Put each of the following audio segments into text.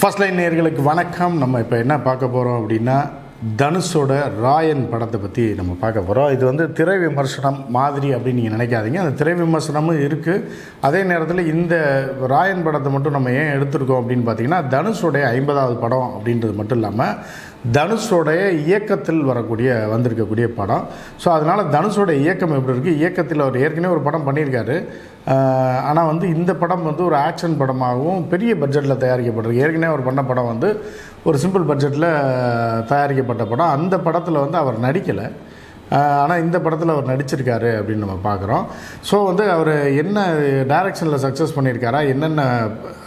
First line நேர்களுக்கு வணக்கம். நம்ம இப்போ என்ன பார்க்க போகிறோம் அப்படின்னா தனுஷோட ராயன் படத்தை பற்றி நம்ம பார்க்க போகிறோம் இது வந்து திரை விமர்சனம் மாதிரி அப்படின்னு நீங்கள் நினைக்காதீங்க. அந்த திரை விமர்சனமும் இருக்குது அதே நேரத்தில் இந்த ராயன் படத்தை மட்டும் நம்ம ஏன் எடுத்திருக்கோம் அப்படின்னு பார்த்தீங்கன்னா தனுஷோடைய ஐம்பதாவது படம் அப்படின்றது மட்டும் இல்லாமல் தனுஷோடைய இயக்கத்தில் வரக்கூடிய வந்திருக்கக்கூடிய படம். ஸோ அதனால் தனுஷோட இயக்கம் எப்படி இருக்குது இயக்கத்தில் அவர் ஏற்கனவே ஒரு படம் பண்ணியிருக்காரு. ஆனால் வந்து இந்த படம் வந்து ஒரு ஆக்ஷன் படமாகவும் பெரிய பட்ஜெட்டில் தயாரிக்கப்பட்டிருக்கு ஏற்கனவே அவர் பண்ண படம் வந்து ஒரு சிம்பிள் பட்ஜெட்டில் தயாரிக்கப்பட்ட படம். அந்த படத்தில் வந்து அவர் நடிக்கலை. ஆனால் இந்த படத்தில் அவர் நடிச்சிருக்காரு அப்படின்னு நம்ம பார்க்குறோம் ஸோ வந்து அவர் என்ன டைரக்ஷனில் சக்ஸஸ் பண்ணியிருக்காரா? என்னென்ன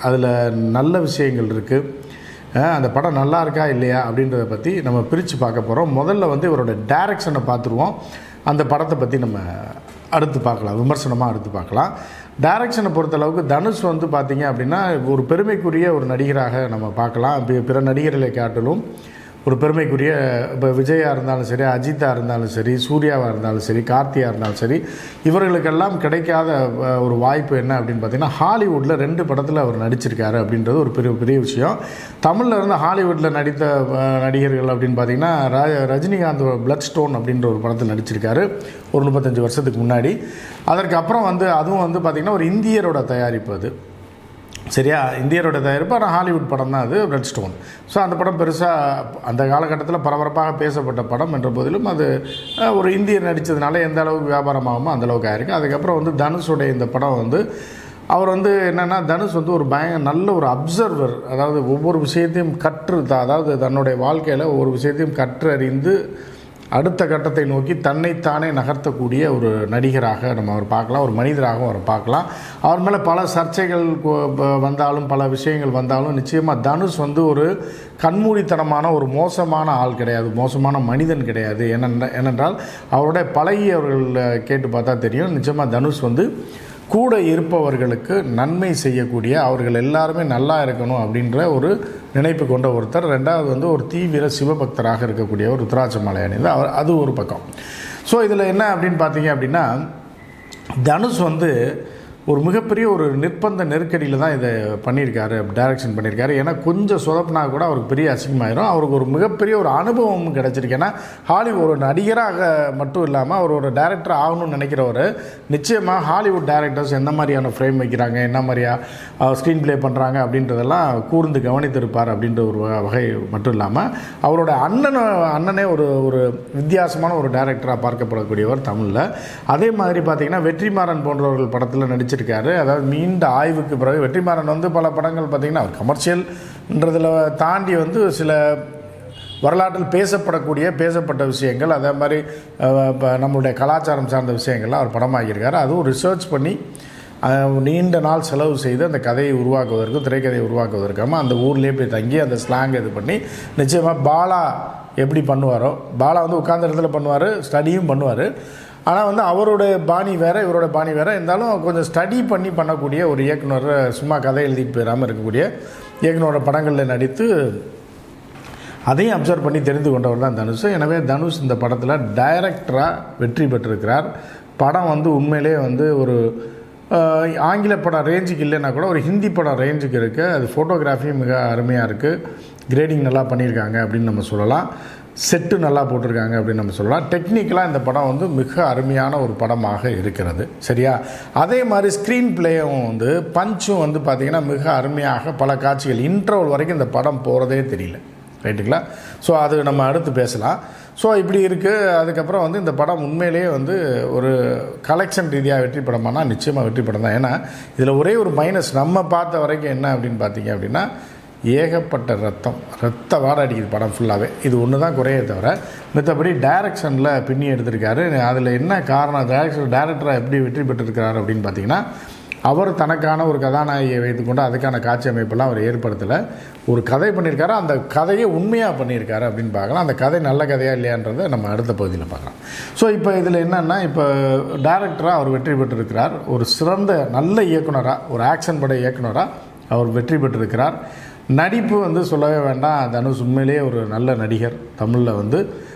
அதில் நல்ல விஷயங்கள் இருக்குது அந்த படம் நல்லா இருக்கா இல்லையா அப்படின்றத பற்றி நம்ம பிரித்து பார்க்க போகிறோம் முதல்ல வந்து இவரோட டேரக்ஷனை பார்த்துருவோம். அந்த படத்தை பற்றி நம்ம அடுத்து பார்க்கலாம். விமர்சனமாக அடுத்து பார்க்கலாம். டேரக்ஷனை பொறுத்தளவுக்கு தனுஷ் வந்து பார்த்திங்க அப்படின்னா ஒரு பெருமைக்குரிய ஒரு நடிகராக நம்ம பார்க்கலாம். பிற நடிகர்களை காட்டிலும். ஒரு பெருமைக்குரிய இப்போ விஜயா இருந்தாலும் சரி அஜித்தாக இருந்தாலும் சரி சூர்யாவாக இருந்தாலும் சரி கார்த்தியாக இருந்தாலும் சரி இவர்களுக்கெல்லாம் கிடைக்காத ஒரு வாய்ப்பு என்ன அப்படின்னு பார்த்தீங்கன்னா ஹாலிவுட்டில் ரெண்டு படத்தில் அவர் நடிச்சிருக்காரு அப்படின்றது ஒரு பெரிய பெரிய விஷயம். தமிழில் இருந்து ஹாலிவுட்டில் நடித்த நடிகர்கள் அப்படின்னு பார்த்தீங்கன்னா ரஜினிகாந்த் பிளட் ஸ்டோன் அப்படின்ற ஒரு படத்தில் நடிச்சிருக்காரு ஒரு முப்பத்தஞ்சு வருஷத்துக்கு முன்னாடி. அதற்கு அப்புறம் வந்து அதுவும் வந்து பார்த்திங்கன்னா ஒரு இந்தியரோட தயாரிப்பு அது. சரியா? இந்தியரோட தயாரிப்பு ஆனால் ஹாலிவுட் படம் தான் அது ரெட் ஸ்டோன் ஸோ அந்த படம் பெருசாக அந்த காலகட்டத்தில் பரபரப்பாக பேசப்பட்ட படம் என்ற போதிலும் அது ஒரு இந்தியர் நடித்ததுனால எந்த அளவுக்கு வியாபாரமாகுமோ அந்தளவுக்கு ஆயிருக்கு. அதுக்கப்புறம் வந்து தனுஷோடைய இந்த படம் வந்து அவர் வந்து என்னென்னா தனுஷ் வந்து ஒரு பய நல்ல ஒரு அப்சர்வர். அதாவது ஒவ்வொரு விஷயத்தையும் கற்று அதாவது தன்னுடைய வாழ்க்கையில் ஒவ்வொரு விஷயத்தையும் கற்றறிந்து அடுத்த கட்டத்தை நோக்கி தன்னைத்தானே நகர்த்தக்கூடிய ஒரு நடிகராக நம்ம அவர் பார்க்கலாம் ஒரு மனிதராகவும் அவர் பார்க்கலாம். அவர் மேலே பல சர்ச்சைகள் வந்தாலும் பல விஷயங்கள் வந்தாலும் நிச்சயமாக தனுஷ் வந்து ஒரு கண்மூடித்தனமான ஒரு மோசமான ஆள் கிடையாது மோசமான மனிதன் கிடையாது. ஏனென்ற ஏனென்றால் அவருடைய பழகியவர்கள் கேட்டு பார்த்தா தெரியும். நிச்சயமாக தனுஷ் வந்து கூட இருப்பவர்களுக்கு நன்மை செய்யக்கூடிய அவர்கள் எல்லாருமே நல்லா இருக்கணும் அப்படின்ற ஒரு நினைப்பு கொண்ட ஒருத்தர். ரெண்டாவது வந்து ஒரு தீவிர சிவபக்தராக இருக்கக்கூடிய ஒரு ருத்ராட்ச மாலை அணிந்து அவர் அது ஒரு பக்கம். ஸோ இதில் என்ன அப்படின்னு பார்த்தீங்க அப்படின்னா தனுஷ் வந்து ஒரு மிகப்பெரிய ஒரு நிர்பந்த நெருக்கடியில் தான் இதை பண்ணியிருக்காரு டைரக்ஷன் பண்ணியிருக்காரு. ஏன்னா கொஞ்சம் சொதப்பினா கூட அவருக்கு பெரிய அசிங்கமாயிரும். அவருக்கு ஒரு மிகப்பெரிய ஒரு அனுபவமும் கிடச்சிருக்கு. ஏன்னா ஹாலிவுட் ஒரு நடிகராக மட்டும் இல்லாமல் அவர் ஒரு டேரக்டர் ஆகணும்னு நினைக்கிறவர் நிச்சயமாக ஹாலிவுட் டேரக்டர்ஸ் எந்த மாதிரியான ஃப்ரேம் வைக்கிறாங்க என்ன மாதிரியா ஸ்க்ரீன் ப்ளே பண்ணுறாங்க அப்படின்றதெல்லாம் கூர்ந்து கவனித்திருப்பார் அப்படின்ற ஒரு வகை மட்டும் இல்லாமல் அவரோட அண்ணன் அண்ணனே ஒரு ஒரு வித்தியாசமான ஒரு டேரக்டராக பார்க்கப்படக்கூடியவர் தமிழில். அதே மாதிரி பார்த்தீங்கன்னா வெற்றிமாறன் போன்றவர்கள் படத்தில் நடிச்சிருக்காரு அதாவது நீண்ட ஆய்வுக்கு பிறகு வெற்றிமாறன் வந்து பல படங்கள் பார்த்திங்கன்னா அவர் கமர்ஷியல்ன்றதில் தாண்டி வந்து சில வரலாற்றில் பேசப்படக்கூடிய பேசப்பட்ட விஷயங்கள் அதே மாதிரி இப்போ நம்மளுடைய கலாச்சாரம் சார்ந்த விஷயங்கள்லாம் அவர் படமாகியிருக்காரு அதுவும் ரிசர்ச் பண்ணி நீண்ட நாள் செலவு செய்து அந்த கதையை உருவாக்குவதற்கும் திரைக்கதையை உருவாக்குவதற்காம அந்த ஊர்லேயே போய் தங்கி அந்த ஸ்லாங் இது பண்ணி நிச்சயமாக பாலா எப்படி பண்ணுவாரோ பாலா வந்து உட்கார்ந்த இடத்துல பண்ணுவார் ஸ்டடியும் பண்ணுவார். ஆனால் வந்து அவருடைய பாணி வேறு இவரோட பாணி வேறு. இருந்தாலும் கொஞ்சம் ஸ்டடி பண்ணி பண்ணக்கூடிய ஒரு இயக்குனர் சும்மா கதை எழுதிட்டு போயிடாமல் இருக்கக்கூடிய இயக்குனரோட படங்களில் நடித்து அதையும் அப்சர்வ் பண்ணி தெரிந்து கொண்டவர் தான் தனுஷ். எனவே தனுஷ் இந்த படத்தில் டைரக்டராக வெற்றி பெற்றிருக்கிறார். படம் வந்து உண்மையிலே வந்து ஒரு ஆங்கில படம் ரேஞ்சுக்கு இல்லைன்னா கூட ஒரு ஹிந்தி படம் ரேஞ்சுக்கு இருக்குது அது ஃபோட்டோகிராஃபியும் மிக அருமையாக இருக்குது கிரேடிங் நல்லா பண்ணியிருக்காங்க அப்படின்னு நம்ம சொல்லலாம். செட்டு நல்லா போட்டிருக்காங்க அப்படின்னு நம்ம சொல்லலாம். டெக்னிக்கலாக இந்த படம் வந்து மிக அருமையான ஒரு படமாக இருக்கிறது. சரியா? அதே மாதிரி ஸ்க்ரீன் பிளேயும் வந்து பஞ்சும் வந்து பார்த்திங்கன்னா மிக அருமையாக பல காட்சிகள் இன்டர்வல் வரைக்கும் இந்த படம் போகிறதே தெரியல. ரைட்டுங்களா ஸோ அது நம்ம அடுத்து பேசலாம். ஸோ இப்படி இருக்குது அதுக்கப்புறம் வந்து இந்த படம் உண்மையிலேயே வந்து ஒரு கலெக்ஷன் ரீதியாக வெற்றி படமானால் நிச்சயமாக வெற்றி படம் தான் ஏன்னா இதில் ஒரே ஒரு மைனஸ் நம்ம பார்த்த வரைக்கும் என்ன அப்படின்னு பார்த்தீங்க அப்படின்னா ஏகப்பட்ட ரத்தம் ரத்த வாட அடிக்குது படம் ஃபுல்லாகவே இது ஒன்று தான் குறையே தவிர மற்றபடி டைரக்ஷனில் பின்னி எடுத்திருக்காரு. அதில் என்ன காரணம் டைரக்ஷன் டைரக்டராக எப்படி வெற்றி பெற்றிருக்கிறார் அப்படின்னு பார்த்தீங்கன்னா அவர் தனக்கான ஒரு கதாநாயகியை வைத்துக்கொண்டு அதுக்கான காட்சி அமைப்பெல்லாம் அவர் ஏற்படுத்தலை. ஒரு கதை பண்ணியிருக்காரு அந்த கதையை உண்மையாக பண்ணியிருக்காரு அப்படின்னு பார்க்கலாம். அந்த கதை நல்ல கதையாக இல்லையான்றதை நம்ம அடுத்த பகுதியில் பார்க்கலாம். ஸோ இப்போ இதில் என்னென்னா இப்போ டைரக்டராக அவர் வெற்றி பெற்றிருக்கிறார். ஒரு சிறந்த நல்ல இயக்குனராக ஒரு ஆக்ஷன் பட இயக்குனராக அவர் வெற்றி பெற்றிருக்கிறார். நடிப்பு வந்து சொல்லவே வேண்டாம். தனுஷ் உண்மையிலேயே ஒரு நல்ல நடிகர். தமிழில் வந்து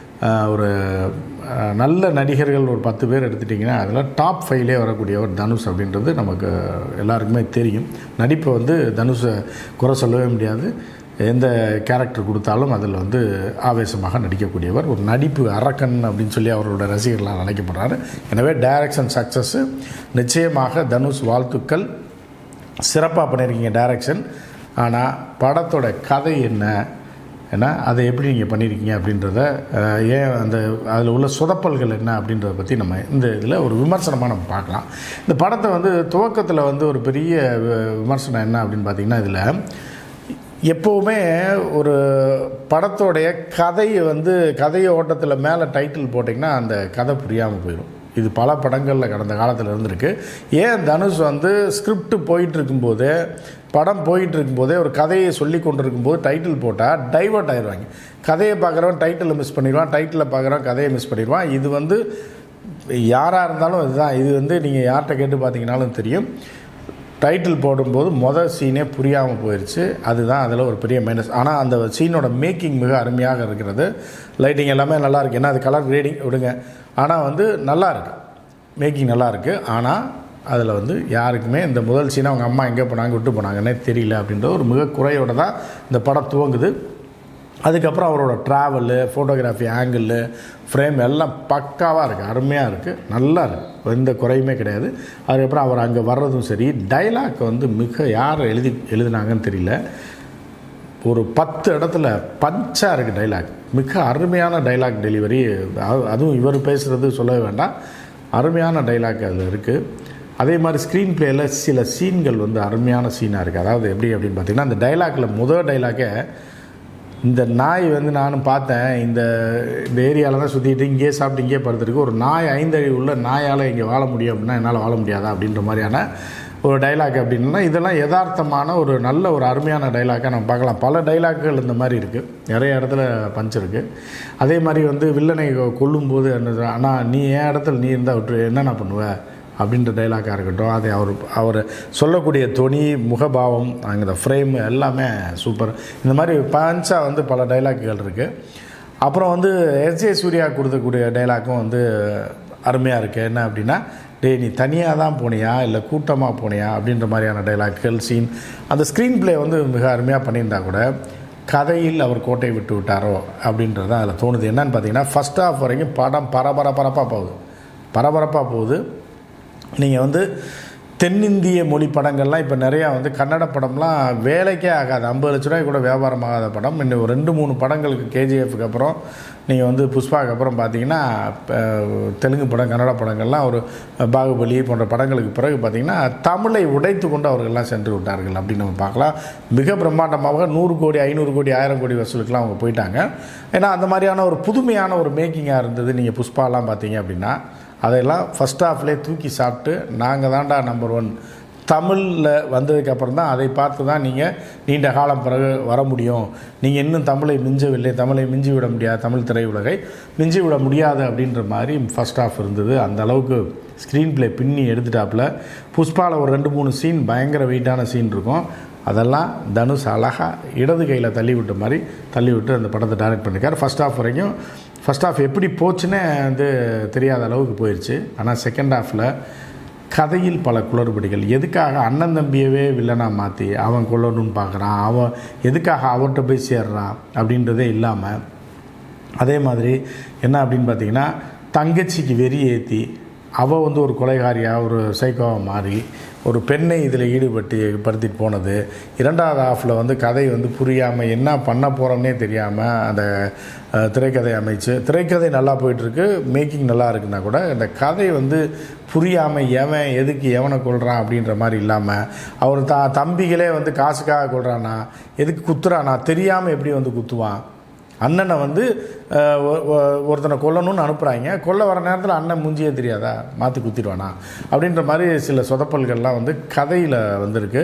ஒரு நல்ல நடிகர்கள் ஒரு பத்து பேர் எடுத்துட்டிங்கன்னா அதில் டாப் ஃபைவ்லே வரக்கூடியவர் தனுஷ் அப்படின்றது நமக்கு எல்லாருக்குமே தெரியும். நடிப்பை வந்து தனுஷை குறை சொல்லவே முடியாது. எந்த கேரக்டர் கொடுத்தாலும் அதில் வந்து ஆவேசமாக நடிக்கக்கூடியவர். ஒரு நடிப்பு அரக்கன் அப்படின்னு சொல்லி அவரோட ரசிகர்களால் அழைக்கப்படுறாரு. எனவே டைரக்ஷன் சக்ஸஸ்ஸு நிச்சயமாக தனுஷ் வாழ்த்துக்கள். சிறப்பாக பண்ணியிருக்கீங்க டைரக்ஷன் ஆனால் படத்தோட கதை என்ன? ஏன்னா அதை எப்படி நீங்கள் பண்ணியிருக்கீங்க அப்படின்றத ஏன் அந்த அதில் உள்ள சொதப்பல்கள் என்ன அப்படின்றத பற்றி நம்ம இந்த இதில் ஒரு விமர்சனமாக நம்ம பார்க்கலாம். இந்த படத்தை வந்து துவக்கத்தில் வந்து ஒரு பெரிய விமர்சனம் என்ன அப்படின்னு பார்த்தீங்கன்னா இதில் எப்போவுமே ஒரு படத்தோடைய கதையை வந்து கதையை ஓட்டத்தில் மேலே டைட்டில் போட்டிங்கன்னா அந்த கதை புரியாமல் போயிடும் இது பல படங்களில் கடந்த காலத்தில் இருந்திருக்கு. ஏன் தனுஷ் வந்து ஸ்கிரிப்ட் போயிட்டு இருக்கும்போது படம் போயிட்டு இருக்கும்போதே ஒரு கதையை சொல்லி கொண்டு இருக்கும்போது டைட்டில் போட்டால் டைவர்ட் ஆயிடுவாங்க. கதையை பார்க்குறவன் டைட்டிலை மிஸ் பண்ணிடுவான் டைட்டிலை பார்க்குறவன் கதையை மிஸ் பண்ணிடுவான். இது வந்து யாராக இருந்தாலும் இதுதான். இது வந்து நீங்கள் யார்கிட்ட கேட்டு பார்த்தீங்கனாலும் தெரியும். டைட்டில் போடும்போது மொதல் சீனே புரியாமல் போயிடுச்சு அதுதான் அதில் ஒரு பெரிய மைனஸ் ஆனால் அந்த சீனோட மேக்கிங் மிக அருமையாக இருக்கிறது. லைட்டிங் எல்லாமே நல்லாயிருக்கு ஏன்னா அது கலர் கிரேடிங் விடுங்க. ஆனால் வந்து நல்லா இருக்குது மேக்கிங் நல்லாயிருக்கு ஆனால் அதில் வந்து யாருக்குமே இந்த முதல் சீனை அவங்க அம்மா எங்கே போனாங்க விட்டு போனாங்கன்னே தெரியல அப்படின்ற ஒரு மிக குறையோட தான் இந்த படம் துவங்குது. அதுக்கப்புறம் அவரோட ட்ராவலு ஃபோட்டோகிராஃபி ஆங்கிள் ஃப்ரேம் எல்லாம் பக்காவாக இருக்குது அருமையாக இருக்குது நல்லா இருக்குது எந்த குறையுமே கிடையாது. அதுக்கப்புறம் அவர் அங்கே வர்றதும் சரி டைலாக் வந்து மிக யார் எழுதி எழுதினாங்கன்னு தெரியல. ஒரு பத்து இடத்துல பஞ்சாக இருக்குது டைலாக் மிக அருமையான டைலாக் டெலிவரி அதுவும் இவர் பேசுகிறது சொல்லவே வேண்டாம். அருமையான டைலாக் அதில் இருக்குது அதே மாதிரி ஸ்க்ரீன் பிளேயில் சில சீன்கள் வந்து அருமையான சீனாக இருக்குது அதாவது எப்படி அப்படின்னு பார்த்தீங்கன்னா அந்த டைலாகில் முதல் டைலாக்கே இந்த நாய் வந்து நானும் பார்த்தேன். இந்த இந்த ஏரியாவில் தான் சுற்றிட்டு இங்கேயே சாப்பிட்டு இங்கேயே படுத்துருக்கு. ஒரு நாய் ஐந்தழிவு உள்ள நாயால் இங்கே வாழ முடியும் அப்படின்னா என்னால் வாழ முடியாதா அப்படின்ற மாதிரியான ஒரு டைலாக் அப்படின்னா இதெல்லாம் யதார்த்தமான ஒரு நல்ல ஒரு அருமையான டைலாக்காக நம்ம பார்க்கலாம். பல டைலாக்குகள் இந்த மாதிரி இருக்குது நிறைய இடத்துல பஞ்ச் இருக்குது அதே மாதிரி வந்து வில்லனை கொல்லும்போது என்ன ஆனால் நீ என் இடத்துல நீ இருந்தால் விட்டு என்னென்ன பண்ணுவ? அப்படின்ற டைலாக்காக இருக்கட்டும் அதை அவர் அவர் சொல்லக்கூடிய தொனி முகபாவம் அங்கே ஃப்ரேம் எல்லாமே சூப்பர் இந்த மாதிரி பஞ்சாக வந்து பல டைலாக்குகள் இருக்குது அப்புறம் வந்து எஸ்ஜே சூர்யா கொடுக்கக்கூடிய டைலாக்கும் வந்து அருமையாக இருக்குது என்ன அப்படின்னா டே நீ தனியாக தான் போனியா? இல்லை கூட்டமாக போனியா? அப்படின்ற மாதிரியான டைலாக்குகள் சீன் அந்த ஸ்க்ரீன் ப்ளே வந்து மிக அருமையாக பண்ணியிருந்தா கூட கதையில் அவர் கோட்டை விட்டு விட்டாரோ? அப்படின்றது தான் அதில் தோணுது. என்னன்னு பார்த்தீங்கன்னா ஃபஸ்ட் ஆஃப் வரைக்கும் படம் பரபர பரப்பாக போகுது. பரபரப்பாக போகுது. நீங்கள் வந்து தென்னிந்திய மொழி படங்கள்லாம் இப்போ நிறையா வந்து கன்னட படம்லாம் வேலைக்கே ஆகாது. ஐம்பது லட்ச ரூபாய் கூட வியாபாரம் ஆகாத படம். இன்னும் ரெண்டு மூணு படங்களுக்கு கேஜிஎஃப்க்கு அப்புறம் நீங்கள் வந்து புஷ்பாவுக்கு அப்புறம் பார்த்தீங்கன்னா இப்போ தெலுங்கு படம் கன்னட படங்கள்லாம் ஒரு பாகுபலி போன்ற படங்களுக்கு பிறகு பார்த்தீங்கன்னா தமிழை உடைத்து கொண்டு அவர்கள்லாம் சென்று விட்டார்கள் அப்படின்னு நம்ம பார்க்கலாம். மிக பிரம்மாண்டமாக நூறு கோடி ஐநூறு கோடி ஆயிரம் கோடி வசூலுக்குலாம் அவங்க போயிட்டாங்க. ஏன்னா அந்த மாதிரியான ஒரு புதுமையான ஒரு மேக்கிங்காக இருந்தது. நீங்கள் புஷ்பாலாம் பார்த்தீங்க அப்படின்னா அதையெல்லாம் ஃபஸ்ட் ஹாஃப்லேயே தூக்கி சாப்பிட்டு நாங்கள் தான்டா நம்பர் ஒன் தமிழில் வந்ததுக்கப்புறம் தான் அதை பார்த்து தான் நீங்கள் நீண்ட காலம் பிறகு வர முடியும். நீங்கள் இன்னும் தமிழை மிஞ்சவில்லை தமிழை மிஞ்சி விட முடியாது தமிழ் திரையுலகை மிஞ்சி விட முடியாது அப்படின்ற மாதிரி ஃபஸ்ட் ஆஃப் இருந்தது. அந்த அளவுக்கு ஸ்க்ரீன் ப்ளே பின்னி எடுத்துட்டாப்புல. புஷ்பாவில் ஒரு ரெண்டு மூணு சீன் பயங்கர வெயிட்டான சீன் இருக்கும். அதெல்லாம் தனுஷ் அழகாக இடது கையில் தள்ளி விட்ட மாதிரி தள்ளி விட்டு அந்த படத்தை டைரக்ட் பண்ணியிருக்காரு ஃபஸ்ட் ஆஃப் வரைக்கும் ஃபஸ்ட் ஆஃப் எப்படி போச்சுன்னே வந்து தெரியாத அளவுக்கு போயிடுச்சு ஆனால் செகண்ட் ஆஃபில் கதையில் பல குளறுபடிகள். எதுக்காக அண்ணன் தம்பியவே வில்லனாக மாற்றி அவன் கொள்ளணும்னு பார்க்குறான் அவன் எதுக்காக அவர்கிட்ட போய் சேர்றான்? அப்படின்றதே இல்லாமல் அதே மாதிரி என்ன அப்படின்னு பார்த்தீங்கன்னா தங்கச்சிக்கு வெறி ஏற்றி அவள் வந்து ஒரு கொலைகாரியாக ஒரு சைக்கோவாக மாறி ஒரு பெண்ணை இதில் ஈடுபட்டு படுத்திட்டு போனது. இரண்டாவது ஆஃபில் வந்து கதை வந்து புரியாமல் என்ன பண்ண போகிறோம்னே தெரியாமல் அந்த திரைக்கதை அமைச்சு திரைக்கதை நல்லா போயிட்டுருக்கு மேக்கிங் நல்லா இருக்குன்னா கூட இந்த கதை வந்து புரியாமல் எவன் எதுக்கு எவனை கொள்கிறான் அப்படின்ற மாதிரி இல்லாமல் அவர் த தம்பிகளே வந்து காசுக்காக கொள்கிறானா எதுக்கு குத்துறானா தெரியாமல் எப்படி வந்து குத்துவான்? அண்ணனை வந்து ஒருத்தனை கொல்லணும்னு அனுப்புகிறாங்க கொல்ல வர நேரத்தில் அண்ணன் மூஞ்சியே தெரியாதா? மாற்றி குத்திடுவானா? அப்படின்ற மாதிரி சில சொதப்பல்கள்லாம் வந்து கதையில் வந்திருக்கு.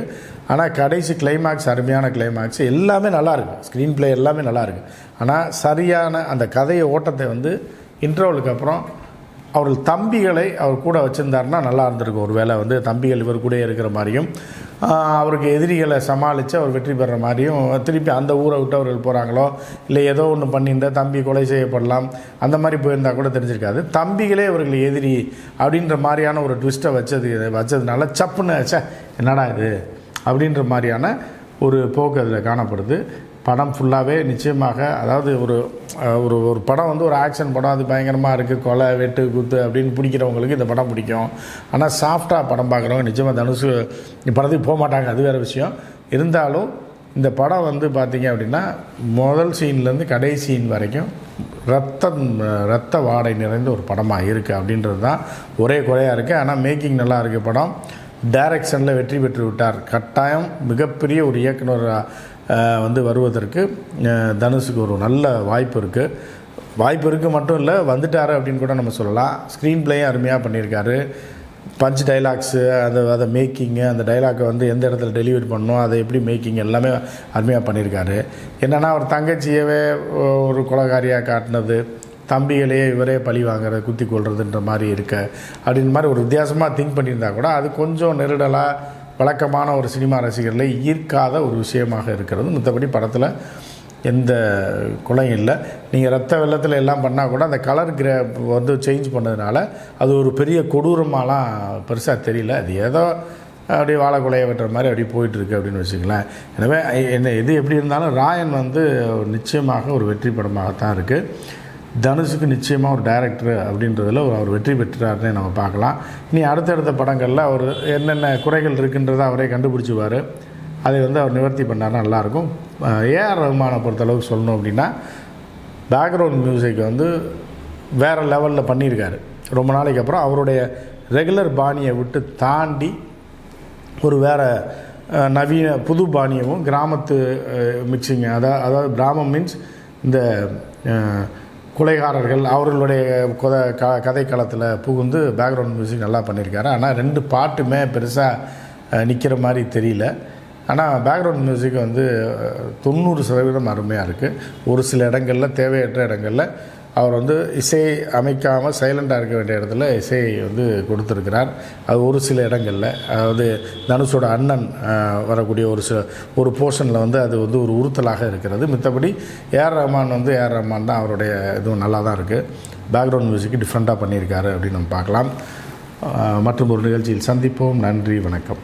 ஆனால் கடைசி கிளைமாக்ஸ் அருமையான கிளைமாக்ஸ் எல்லாமே நல்லாயிருக்கு ஸ்க்ரீன் ப்ளே எல்லாமே நல்லாயிருக்கு ஆனால் சரியான அந்த கதையை ஓட்டத்தை வந்து இன்டர்வலுக்கு அப்புறம் அவர்கள் தம்பிகளை அவர் கூட வச்சுருந்தாருன்னா நல்லா இருந்திருக்கும். ஒரு வேளை வந்து தம்பிகள் இவர் கூட இருக்கிற மாதிரியும் அவருக்கு எதிரிகளை சமாளித்து அவர் வெற்றி பெறுற மாதிரியும் திருப்பி அந்த ஊரை விட்டு அவர்கள் போகிறாங்களோ இல்லை ஏதோ ஒன்று பண்ணியிருந்தா தம்பி கொலை செய்யப்படலாம் அந்த மாதிரி போயிருந்தால் கூட தெரிஞ்சிருக்காது. தம்பிகளே அவர்கள் எதிரி அப்படின்ற மாதிரியான ஒரு ட்விஸ்ட்டை வச்சது வச்சதுனால சப்புன்னு ச்சே என்னடா இது? அப்படின்ற மாதிரியான ஒரு போக்கு அதில் காணப்படுது. படம் ஃபுல்லாகவே நிச்சயமாக அதாவது ஒரு ஒரு ஒரு படம் வந்து ஒரு ஆக்ஷன் படம் அது பயங்கரமாக இருக்குது கொலை வெட்டு குத்து அப்படின்னு பிடிக்கிறவங்களுக்கு இந்த படம் பிடிக்கும். ஆனால் சாஃப்டாக படம் பார்க்குறவங்க நிச்சயமாக தனுஷு படத்துக்கு போக மாட்டாங்க அது வேறு விஷயம். இருந்தாலும் இந்த படம் வந்து பார்த்திங்க அப்படின்னா முதல் சீன்லேருந்து கடைசி சீன் வரைக்கும் ரத்தம் ரத்த வாடை நிறைந்த ஒரு படமாக இருக்குது அப்படின்றது தான் ஒரே குறையாக இருக்குது ஆனால் மேக்கிங் நல்லா இருக்குது படம். டைரக்ஷனில் வெற்றி பெற்று விட்டார். கட்டாயம் மிகப்பெரிய ஒரு இயக்குனர் வந்து வருவதற்கு தனுஷுக்கு ஒரு நல்ல வாய்ப்பு இருக்குது வாய்ப்பு இருக்குது மட்டும் இல்லை வந்துட்டார் அப்படின்னு கூட நம்ம சொல்லலாம். ஸ்க்ரீன் பிளேயும் அருமையாக பண்ணியிருக்காரு பஞ்ச் டைலாக்ஸு அந்த அதை மேக்கிங்கு அந்த டைலாக்கை வந்து எந்த இடத்துல டெலிவரி பண்ணணும் அதை எப்படி மேக்கிங் எல்லாமே அருமையாக பண்ணியிருக்காரு என்னென்னா அவர் தங்கச்சியவே ஒரு கொலகாரியாக காட்டினது தம்பிகளையே இவரே பழி வாங்குறது குத்தி கொள்றதுன்ற மாதிரி இருக்க அப்படின்ற மாதிரி ஒரு வித்தியாசமாக திங்க் பண்ணியிருந்தா கூட அது கொஞ்சம் நெருடலாக வழக்கமான ஒரு சினிமா ரசிகர்களை ஈர்க்காத ஒரு விஷயமாக இருக்கிறது. மற்றபடி படத்தில் எந்த குலையும் இல்லை. நீங்கள் ரத்த வெள்ளத்தில் எல்லாம் பண்ணால் கூட அந்த கலர் கிரே வந்து சேஞ்ச் பண்ணதுனால அது ஒரு பெரிய கொடூரமாலாம் பெருசாக தெரியல. அது ஏதோ அப்படியே வாழை குலைய வெட்டுற மாதிரி அப்படியே போயிட்டுருக்கு அப்படின்னு வச்சுக்கலாம் எனவே என்ன எது எப்படி இருந்தாலும் ராயன் வந்து நிச்சயமாக ஒரு வெற்றி படமாகத்தான் இருக்குது தனுஷுக்கு நிச்சயமாக ஒரு டைரக்டர் அப்படின்றதில் ஒரு அவர் வெற்றி பெற்றார்னே நம்ம பார்க்கலாம். இனி அடுத்தடுத்த படங்களில் அவர் என்னென்ன குறைகள் இருக்குன்றதை அவரே கண்டுபிடிச்சிவார். அதை வந்து அவர் நிவர்த்தி பண்ணாருன்னா நல்லாயிருக்கும். ஏஆர் ரகுமானை பொறுத்தளவுக்கு சொல்லணும் அப்படின்னா பேக்ரவுண்ட் மியூசிக் வந்து வேறு லெவலில் பண்ணியிருக்காரு. ரொம்ப நாளைக்கு அப்புறம் அவருடைய ரெகுலர் பாணியை விட்டு தாண்டி ஒரு வேறு நவீன புது பாணியமும் கிராமத்து மிக்சிங் அதாவது அதாவது கிராமம் மீன்ஸ் இந்த கொலைகாரர்கள் அவர்களுடைய கொத க கதைக்களத்தில் புகுந்து பேக்ரவுண்ட் மியூசிக் நல்லா பண்ணியிருக்காரு ஆனால் ரெண்டு பாட்டுமே பெருசாக நிற்கிற மாதிரி தெரியல. ஆனால் பேக்ரவுண்ட் மியூசிக் வந்து தொண்ணூறு சதவீதம் அருமையாக இருக்குது ஒரு சில இடங்களில் தேவையற்ற இடங்களில் அவர் வந்து இசை அமைக்காமல் சைலண்டாக இருக்க வேண்டிய இடத்துல இசையை வந்து கொடுத்துருக்கிறார். அது ஒரு சில இடங்களில். அதாவது தனுஷோட அண்ணன் வரக்கூடிய ஒரு சில ஒரு போர்ஷனில் வந்து அது வந்து ஒரு உறுத்தலாக இருக்கிறது. மித்தபடி ஏஆர் ரஹ்மான் வந்து ஏஆர் ரஹ்மான் தான் அவருடைய இதுவும் நல்லா தான் இருக்குது பேக்ரவுண்ட் மியூசிக் டிஃப்ரெண்ட்டாக பண்ணியிருக்காரு அப்படின்னு நம்ம பார்க்கலாம். மற்றும் ஒரு நிகழ்ச்சியில் சந்திப்போம். நன்றி வணக்கம்.